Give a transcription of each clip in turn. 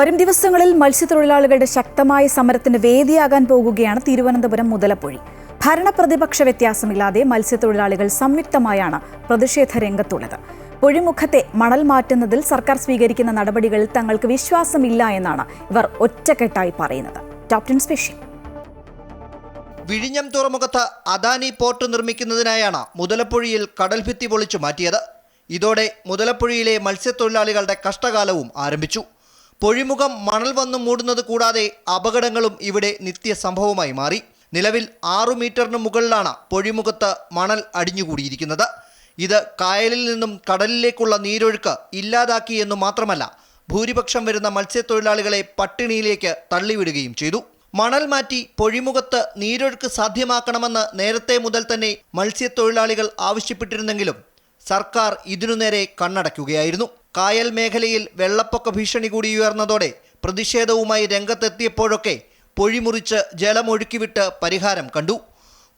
വരും ദിവസങ്ങളിൽ മത്സ്യത്തൊഴിലാളികളുടെ ശക്തമായ സമരത്തിന് വേദിയാകാൻ പോകുകയാണ് തിരുവനന്തപുരം മുതലപ്പൊഴി. ഭരണപ്രതിപക്ഷ വ്യത്യാസമില്ലാതെ മത്സ്യത്തൊഴിലാളികൾ സംയുക്തമായാണ് പ്രതിഷേധ രംഗത്തുള്ളത്. പൊഴിമുഖത്തെ മണൽ മാറ്റുന്നതിൽ സർക്കാർ സ്വീകരിക്കുന്ന നടപടികളിൽ തങ്ങൾക്ക് വിശ്വാസമില്ല എന്നാണ് ഇവർ ഒറ്റക്കെട്ടായി പറയുന്നത്. ക്യാപ്റ്റൻ വിഴിഞ്ഞം തുറമുഖത്ത് അദാനി പോർട്ട് നിർമ്മിക്കുന്നതിനായാണ് മുതലപ്പുഴയിൽ കടൽഭിത്തി പൊളിച്ചു മാറ്റിയത്. ഇതോടെ മുതലപ്പുഴയിലെ മത്സ്യത്തൊഴിലാളികളുടെ കഷ്ടകാലവും ആരംഭിച്ചു. പൊഴിമുഖം മണൽ വന്നു മൂടുന്നത് കൂടാതെ അപകടങ്ങളും ഇവിടെ നിത്യ സംഭവമായി മാറി. നിലവിൽ ആറു മീറ്ററിന് മുകളിലാണ് പൊഴിമുഖത്ത് മണൽ അടിഞ്ഞുകൂടിയിരിക്കുന്നത്. ഇത് കായലിൽ നിന്നും കടലിലേക്കുള്ള നീരൊഴുക്ക് ഇല്ലാതാക്കി എന്നു മാത്രമല്ല ഭൂരിപക്ഷം വരുന്ന മത്സ്യത്തൊഴിലാളികളെ പട്ടിണിയിലേക്ക് തള്ളിവിടുകയും ചെയ്തു. മണൽ മാറ്റി പൊഴിമുഖത്ത് നീരൊഴുക്ക് സാധ്യമാക്കണമെന്ന് നേരത്തെ മുതൽ തന്നെ മത്സ്യത്തൊഴിലാളികൾ ആവശ്യപ്പെട്ടിരുന്നെങ്കിലും സർക്കാർ ഇതിനു നേരെ കണ്ണടയ്ക്കുകയായിരുന്നു. കായൽ മേഖലയിൽ വെള്ളപ്പൊക്ക ഭീഷണി കൂടി ഉയർന്നതോടെ പ്രതിഷേധവുമായി രംഗത്തെത്തിയപ്പോഴൊക്കെ പൊഴിമുറിച്ച് ജലമൊഴുക്കിവിട്ട് പരിഹാരം കണ്ടു.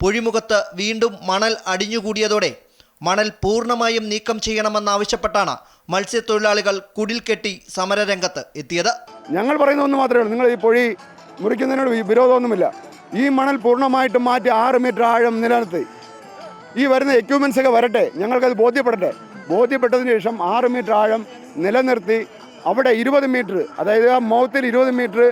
പൊഴിമുഖത്ത് വീണ്ടും മണൽ അടിഞ്ഞുകൂടിയതോടെ മണൽ പൂർണമായും നീക്കം ചെയ്യണമെന്നാവശ്യപ്പെട്ടാണ് മത്സ്യത്തൊഴിലാളികൾ കുടിൽ കെട്ടി സമരരംഗത്ത് എത്തിയത്. ഞങ്ങൾ പറയുന്ന ഒന്ന് മാത്രമേ നിങ്ങൾ ഈ പൊഴി മുറിക്കുന്നതിനോട് വിരോധമൊന്നുമില്ല. ഈ മണൽ പൂർണമായിട്ടും മാറ്റി ആറ് മീറ്റർ ആഴം നിലനിർത്തി. ഈ വരുന്ന എക്യുപ്മെൻസ് ഒക്കെ വരട്ടെ. ഞങ്ങൾക്കത് ബോധ്യപ്പെടട്ടെ. ബോധ്യപ്പെട്ടതിന് ശേഷം ആറ് മീറ്റർ ആഴം നിലനിർത്തി അവിടെ ഇരുപത് മീറ്റർ അതായത് ആ മൗത്തിൽ ഇരുപത് മീറ്റർ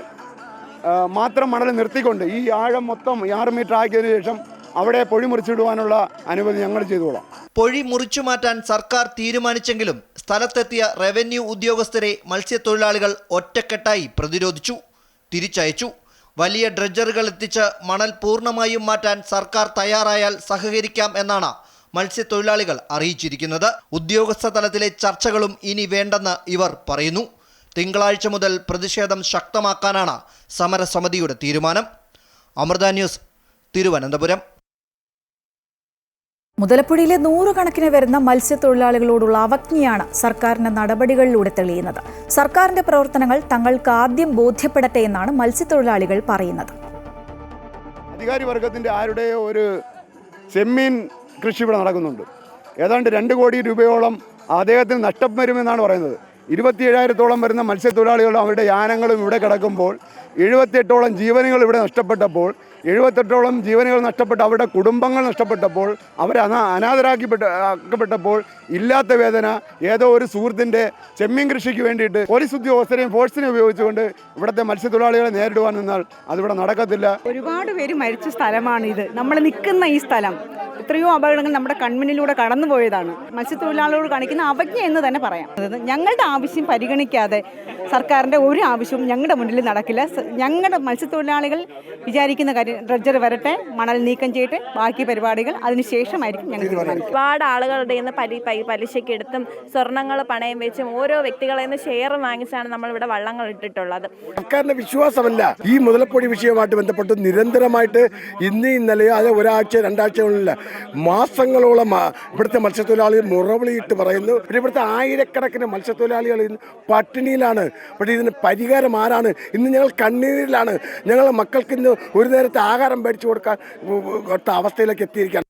മാത്രം മണൽ നിർത്തിക്കൊണ്ട് ഈ ആഴം മൊത്തം ഈ ആറ് മീറ്റർ ആക്കിയതിനു ശേഷം അവിടെ പൊഴി മുറിച്ചിടുവാനുള്ള അനുമതി ഞങ്ങൾ ചെയ്തോളാം. പൊഴി മുറിച്ചു മാറ്റാൻ സർക്കാർ തീരുമാനിച്ചെങ്കിലും സ്ഥലത്തെത്തിയ റവന്യൂ ഉദ്യോഗസ്ഥരെ മത്സ്യത്തൊഴിലാളികൾ ഒറ്റക്കെട്ടായി പ്രതിരോധിച്ചു തിരിച്ചയച്ചു. വലിയ ഡ്രഡ്ജറുകൾ എത്തിച്ച് മണൽ പൂർണമായും മാറ്റാൻ സർക്കാർ തയ്യാറായാൽ സഹകരിക്കാം എന്നാണ് മത്സ്യത്തൊഴിലാളികൾ അറിയിച്ചിരിക്കുന്നത്. ഉദ്യോഗസ്ഥ തലത്തിലെ ചർച്ചകളും ഇനി വേണ്ടെന്ന് ഇവർ പറയുന്നു. തിങ്കളാഴ്ച മുതൽ പ്രതിഷേധം ശക്തമാക്കാനാണ് സമരസമിതിയുടെ തീരുമാനം. അമൃത ന്യൂസ് തിരുവനന്തപുരം. മുതലപ്പുഴയിലെ നൂറുകണക്കിന് വരുന്ന മത്സ്യത്തൊഴിലാളികളോടുള്ള അവജ്ഞയാണ് സർക്കാരിന്റെ നടപടികളിലൂടെ തെളിയുന്നത്. സർക്കാരിന്റെ പ്രവർത്തനങ്ങൾ തങ്ങൾക്ക് ആദ്യം ബോധ്യപ്പെടട്ടെ എന്നാണ് മത്സ്യത്തൊഴിലാളികൾ പറയുന്നത്. അധികാരി വർഗത്തിന്റെ ആരുടെയോ ഒരു ചെമ്മീൻ കൃഷി ഇവിടെ നടക്കുന്നുണ്ട്. ഏതാണ്ട് രണ്ട് കോടി രൂപയോളം അദ്ദേഹത്തിന് നഷ്ടം വരുമെന്നാണ് പറയുന്നത്. ഇരുപത്തി ഏഴായിരത്തോളം വരുന്ന മത്സ്യത്തൊഴിലാളികളും അവരുടെ യാനങ്ങളും ഇവിടെ കിടക്കുമ്പോൾ എഴുപത്തിയെട്ടോളം ജീവനുകൾ ഇവിടെ നഷ്ടപ്പെട്ടപ്പോൾ എഴുപത്തെട്ടോളം ജീവനുകൾ നഷ്ടപ്പെട്ട അവരുടെ കുടുംബങ്ങൾ നഷ്ടപ്പെട്ടപ്പോൾ അവർ അനാ അനാഥരാക്കിപ്പെട്ട ആക്കപ്പെട്ടപ്പോൾ ഇല്ലാത്ത വേദന ഏതോ ഒരു സുഹൃത്തിന്റെ ചെമ്മീൻ കൃഷിക്ക് വേണ്ടിയിട്ട് പോലീസ് ഉദ്യോഗസ്ഥരെയും ഫോഴ്സിനെ ഉപയോഗിച്ചുകൊണ്ട് ഇവിടുത്തെ മത്സ്യത്തൊഴിലാളികളെ നേരിടുവാൻ നിന്നാൽ അതിവിടെ നടക്കത്തില്ല. ഒരുപാട് പേര് മരിച്ച സ്ഥലമാണ് ഇത് നമ്മൾ നിൽക്കുന്ന ഈ സ്ഥലം. എത്രയോ അപകടങ്ങൾ നമ്മുടെ കൺമുന്നിലൂടെ കടന്നുപോയതാണ്. മത്സ്യത്തൊഴിലാളികളോട് കാണിക്കുന്ന അവജ്ഞ എന്ന് തന്നെ പറയാം. അതായത് ഞങ്ങളുടെ ആവശ്യം പരിഗണിക്കാതെ സർക്കാരിന്റെ ഒരു ആവശ്യവും ഞങ്ങളുടെ മുന്നിൽ നടക്കില്ല. ഞങ്ങളുടെ മത്സ്യത്തൊഴിലാളികൾ വിചാരിക്കുന്ന കാര്യം ഡ്രഡ്ജർ വരട്ടെ മണൽ നീക്കം ചെയ്യട്ടെ ബാക്കി പരിപാടികൾ അതിനുശേഷമായിരിക്കും ഞങ്ങൾ ഒരുപാട് ആളുകളുടെ നിന്ന് പലി പൈ- പലിശയ്ക്ക് എടുത്തും സ്വർണങ്ങൾ പണയം വെച്ചും ഓരോ വ്യക്തികളിൽ നിന്ന് ഷെയർ വാങ്ങിച്ചാണ് നമ്മൾ ഇവിടെ വള്ളങ്ങൾ ഇട്ടിട്ടുള്ളത്. സർക്കാരിന്റെ വിശ്വാസമല്ല ഈ മുതലപ്പൊടി വിഷയവുമായിട്ട് ബന്ധപ്പെട്ട് നിരന്തരമായിട്ട് ഇന്ന് ഇന്നലെയോ അത് ഒരാഴ്ച രണ്ടാഴ്ചകളില്ല മാസങ്ങളോളം ഇവിടുത്തെ മത്സ്യത്തൊഴിലാളികൾ മുറവിളിയിട്ട് പറയുന്നു. പിന്നെ ഇവിടുത്തെ ആയിരക്കണക്കിന് മത്സ്യത്തൊഴിലാളികൾ ഇന്ന് പട്ടിണിയിലാണ്. പക്ഷേ ഇതിന് പരിഹാരം ആരാണ്? ഇന്ന് ഞങ്ങൾ കണ്ണീരിലാണ്. ഞങ്ങളെ മക്കൾക്ക് ഇന്ന് ഒരു നേരത്തെ ആഹാരം മേടിച്ചു കൊടുക്കാൻ അവസ്ഥയിലേക്ക് എത്തിയിരിക്കുകയാണ്.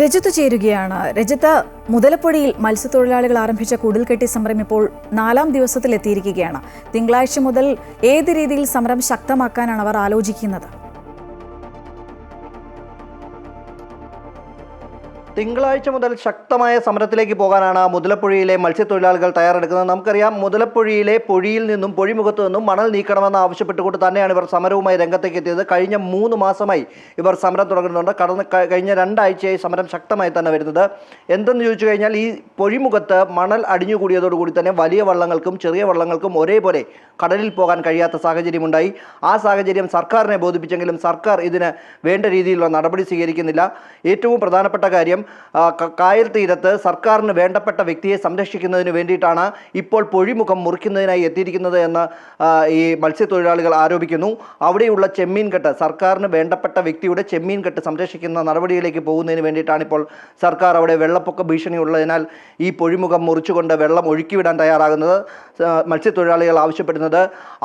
രജത്ത് ചേരുകയാണ്. രജത്ത് മുതലപ്പുഴയിൽ മത്സ്യത്തൊഴിലാളികൾ ആരംഭിച്ച കുടിൽകെട്ടി സമരം ഇപ്പോൾ നാലാം ദിവസത്തിൽ എത്തിയിരിക്കുകയാണ് തിങ്കളാഴ്ച മുതൽ ഏത് രീതിയിൽ സമരം ശക്തമാക്കാനാണ് അവർ ആലോചിക്കുന്നത്? തിങ്കളാഴ്ച മുതൽ ശക്തമായ സമരത്തിലേക്ക് പോകാനാണ് മുതലപ്പുഴയിലെ മത്സ്യത്തൊഴിലാളികൾ തയ്യാറെടുക്കുന്നത്. നമുക്കറിയാം മുതലപ്പുഴയിലെ പൊഴിയിൽ നിന്നും പൊഴിമുഖത്തു നിന്നും മണൽ നീക്കണമെന്ന് ആവശ്യപ്പെട്ടുകൊണ്ട് തന്നെയാണ് ഇവർ സമരവുമായി രംഗത്തേക്ക് എത്തിയത്. കഴിഞ്ഞ മൂന്ന് മാസമായി ഇവർ സമരം തുടങ്ങുന്നുണ്ട് കടന്ന് കഴിഞ്ഞ രണ്ടാഴ്ചയായി സമരം ശക്തമായി തന്നെ വരുന്നത്. എന്തെന്ന് ചോദിച്ചു കഴിഞ്ഞാൽ ഈ പൊഴിമുഖത്ത് മണൽ അടിഞ്ഞുകൂടിയതോടുകൂടി തന്നെ വലിയ വള്ളങ്ങൾക്കും ചെറിയ വള്ളങ്ങൾക്കും ഒരേപോലെ കടലിൽ പോകാൻ കഴിയാത്ത സാഹചര്യമുണ്ടായി. ആ സാഹചര്യം സർക്കാരിനെ ബോധിപ്പിച്ചെങ്കിലും സർക്കാർ ഇതിന് വേണ്ട രീതിയിലുള്ള നടപടി സ്വീകരിക്കുന്നില്ല. ഏറ്റവും പ്രധാനപ്പെട്ട കാര്യം കായൽ തീരത്ത് സർക്കാരിന് വേണ്ടപ്പെട്ട വ്യക്തിയെ സംരക്ഷിക്കുന്നതിന് വേണ്ടിയിട്ടാണ് ഇപ്പോൾ പൊഴിമുഖം മുറിക്കുന്നതിനായി എത്തിയിരിക്കുന്നത് എന്ന് ഈ മത്സ്യത്തൊഴിലാളികൾ ആരോപിക്കുന്നു. അവിടെയുള്ള ചെമ്മീൻ കെട്ട് സർക്കാരിന് വേണ്ടപ്പെട്ട വ്യക്തിയുടെ ചെമ്മീൻ കെട്ട് സംരക്ഷിക്കുന്ന നടപടിയിലേക്ക് പോകുന്നതിന് വേണ്ടിയിട്ടാണ് ഇപ്പോൾ സർക്കാർ അവിടെ വെള്ളപ്പൊക്ക ഭീഷണി ഉള്ളതിനാൽ ഈ പൊഴിമുഖം മുറിച്ചുകൊണ്ട് വെള്ളം ഒഴുക്കിവിടാൻ തയ്യാറാകുന്നത് മത്സ്യത്തൊഴിലാളികൾ ആവശ്യപ്പെടുന്നത്.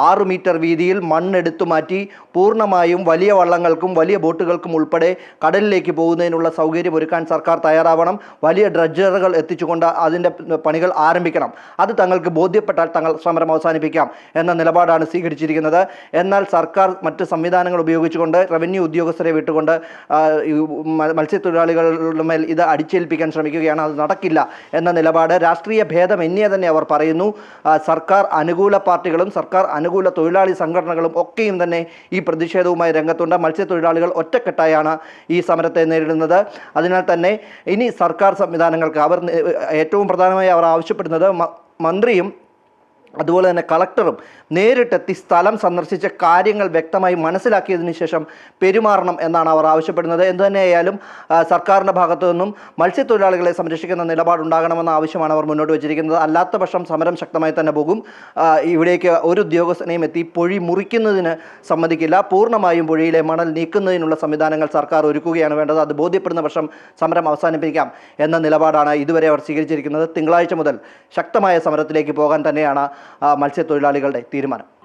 ആറ് മീറ്റർ വീതിയിൽ മണ്ണെടുത്തു മാറ്റി പൂർണമായും വലിയ വള്ളങ്ങൾക്കും വലിയ ബോട്ടുകൾക്കും ഉൾപ്പെടെ കടലിലേക്ക് പോകുന്നതിനുള്ള സൗകര്യം ഒരുക്കാൻ സർക്കാർ തയ്യാറാവണം. വലിയ ഡ്രഡ്ജറുകൾ എത്തിച്ചുകൊണ്ട് അതിന്റെ പണികൾ ആരംഭിക്കണം. അത് തങ്ങൾക്ക് ബോധ്യപ്പെട്ടാൽ തങ്ങൾ സമരം അവസാനിപ്പിക്കാം എന്ന നിലപാടാണ് സ്വീകരിച്ചിരിക്കുന്നത്. എന്നാൽ സർക്കാർ മറ്റ് സംവിധാനങ്ങൾ ഉപയോഗിച്ചുകൊണ്ട് റവന്യൂ ഉദ്യോഗസ്ഥരെ വിട്ടുകൊണ്ട് മത്സ്യത്തൊഴിലാളികളുടെ മേൽ ഇത് അടിച്ചേൽപ്പിക്കാൻ ശ്രമിക്കുകയാണ്. അത് നടക്കില്ല എന്ന നിലപാട് രാഷ്ട്രീയ ഭേദം ഭേദമന്യേ തന്നെ അവർ പറയുന്നു. സർക്കാർ അനുകൂല പാർട്ടികളും സർക്കാർ അനുകൂല തൊഴിലാളി സംഘടനകളും ഒക്കെയും തന്നെ ഈ പ്രതിഷേധവുമായി രംഗത്തുണ്ട്. മത്സ്യത്തൊഴിലാളികൾ ഒറ്റക്കെട്ടായാണ് ഈ സമരത്തെ നേരിടുന്നത്. അതിനാൽ തന്നെ ഇനി സർക്കാർ സംവിധാനങ്ങൾക്ക് അവർ ഏറ്റവും പ്രധാനമായി അവർ ആവശ്യപ്പെടുന്നത് മന്ത്രിയും അതുപോലെ തന്നെ കളക്ടറും നേരിട്ടെത്തി സ്ഥലം സന്ദർശിച്ച കാര്യങ്ങൾ വ്യക്തമായി മനസ്സിലാക്കിയതിന് ശേഷം പെരുമാറണം എന്നാണ് അവർ ആവശ്യപ്പെടുന്നത്. എന്തുതന്നെയായാലും സർക്കാരിന്റെ ഭാഗത്തു നിന്നും മത്സ്യത്തൊഴിലാളികളെ സംരക്ഷിക്കുന്ന നിലപാടുണ്ടാകണമെന്ന ആവശ്യമാണ് അവർ മുന്നോട്ട് വച്ചിരിക്കുന്നത്. അല്ലാത്ത പക്ഷം സമരം ശക്തമായി തന്നെ പോകും. ഇവിടേക്ക് ഒരു ഉദ്യോഗസ്ഥനെയും എത്തി പൊഴി മുറിക്കുന്നതിന് സമ്മതിക്കില്ല. പൂർണമായും പൊഴിയിലെ മണൽ നീക്കുന്നതിനുള്ള സംവിധാനങ്ങൾ സർക്കാർ ഒരുക്കുകയാണ് വേണ്ടത്. അത് ബോധ്യപ്പെടുന്ന പക്ഷം സമരം അവസാനിപ്പിക്കാം എന്ന നിലപാടാണ് ഇതുവരെ അവർ സ്വീകരിച്ചിരിക്കുന്നത്. തിങ്കളാഴ്ച മുതൽ ശക്തമായ സമരത്തിലേക്ക് പോകാൻ തന്നെയാണ് മത്സ്യത്തൊഴിലാളികളുടെ തീരുമാനം.